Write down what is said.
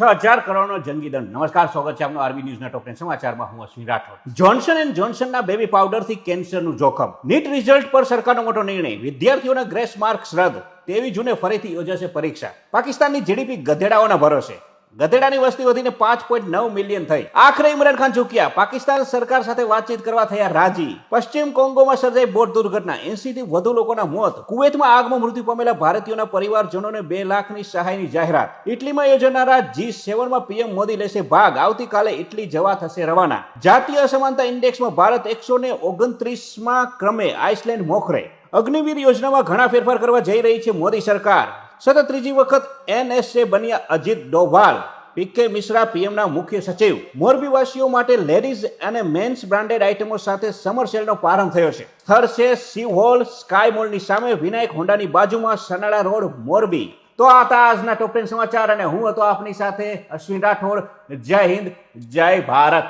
છ હજાર કરોડનો જંગી દંડ. નમસ્કાર, સ્વાગત છે આપનું આરબી ન્યૂઝના ટોપ સમાચારમાં. હું અશ્વિન રાઠોડ. જોન્સન એન્ડ જોન્સનના બેબી પાવડરથી કેન્સરનું જોખમ. નીટ રિઝલ્ટ પર સરકારનો મોટો નિર્ણય. વિદ્યાર્થીઓના ગ્રેસ માર્ક્સ રદ. તેવી જૂને ફરીથી યોજાશે પરીક્ષા. પાકિસ્તાનની જીડીપી ગધેડાઓના ભરોસે. ગધેડાની વસ્તી વધીને પાંચ પોઈન્ટ નવ મિલિયન થઈ. આખરે ઇમરાન ખાન ઝુક્યા. પાકિસ્તાન સરકાર સાથે વાતચીત કરવા થયા રાજી. પશ્ચિમ કોંગોમાં સર્જાઈ બોટ દુર્ઘટના. એસીથી વધુ લોકોના મોત. કુવૈતમાં આગમાં મૃત્યુ પામેલા ભારતીયોના પરિવારજનોને બે લાખની સહાયની જાહેરાત. ઇટલીમાં યોજાનારા જી સેવનમાં પીએમ મોદી લેશે ભાગ. આવતીકાલે ઇટલી જવા થશે રવાના. જાતીય અસમાનતા ઇન્ડેક્સમાં ભારત એકસો ને ઓગણત્રીસમાં ક્રમે આઇસલેન્ડ મોખરે. અગ્નિવીર યોજનામાં ઘણા ફેરફાર કરવા જઈ રહી છે મોદી સરકાર. સતત ત્રીજી વખત એનએસએ બન્યા અજીત ડોભાલ. પીકે મિશ્રા પીએમના મુખ્ય સચિવ. મોરબીવાસીઓ માટે લેડીઝ અને મેન્સ બ્રાન્ડેડ આઇટમો સાથે સમર સેલનો પ્રારંભ થયો છે. સ્થળ છે સી હોલ, સ્કાય મોલની સામે વિનાયક હોન્ડાની બાજુમાં સનાડા રોડ, મોરબી. તો આ હતા આજના ટોપ ટેન સમાચાર અને હું હતો આપની સાથે અશ્વિન રાઠોડ. જય હિન્દ, જય ભારત.